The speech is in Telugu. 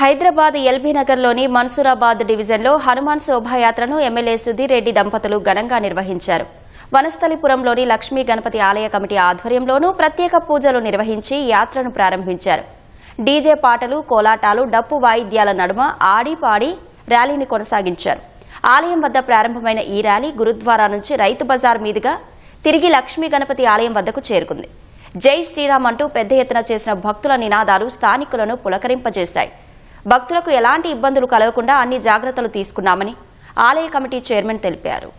హైదరాబాద్ ఎల్బీ నగర్లోని మన్సూరాబాద్ డివిజన్లో హనుమాన్ శోభాయాత్రను ఎమ్మెల్యే సుధీర్ రెడ్డి దంపతులు ఘనంగా నిర్వహించారు. వనస్థలిపురంలోని లక్ష్మీ గణపతి ఆలయ కమిటీ ఆధ్వర్యంలోనూ ప్రత్యేక పూజలు నిర్వహించి యాత్రను ప్రారంభించారు. డీజే పాటలు కోలాటాలు డప్పు వాయిద్యాల నడుమ ఆడి పాడి ర్యాలీని కొనసాగించారు. ఆలయం వద్ద ప్రారంభమైన ఈ ర్యాలీ గురుద్వారా నుంచి రైతు బజార్ మీదుగా తిరిగి లక్ష్మీ గణపతి ఆలయం వద్దకు చేరుకుంది. జై శ్రీరామ్ అంటూ పెద్ద ఎత్తున చేసిన భక్తుల నినాదాలు స్థానికులను పులకరింపజేశాయి. భక్తులకు ఎలాంటి ఇబ్బందులు కలగకుండా అన్ని జాగ్రత్తలు తీసుకున్నామని ఆలయ కమిటీ చైర్మన్ తెలిపారు.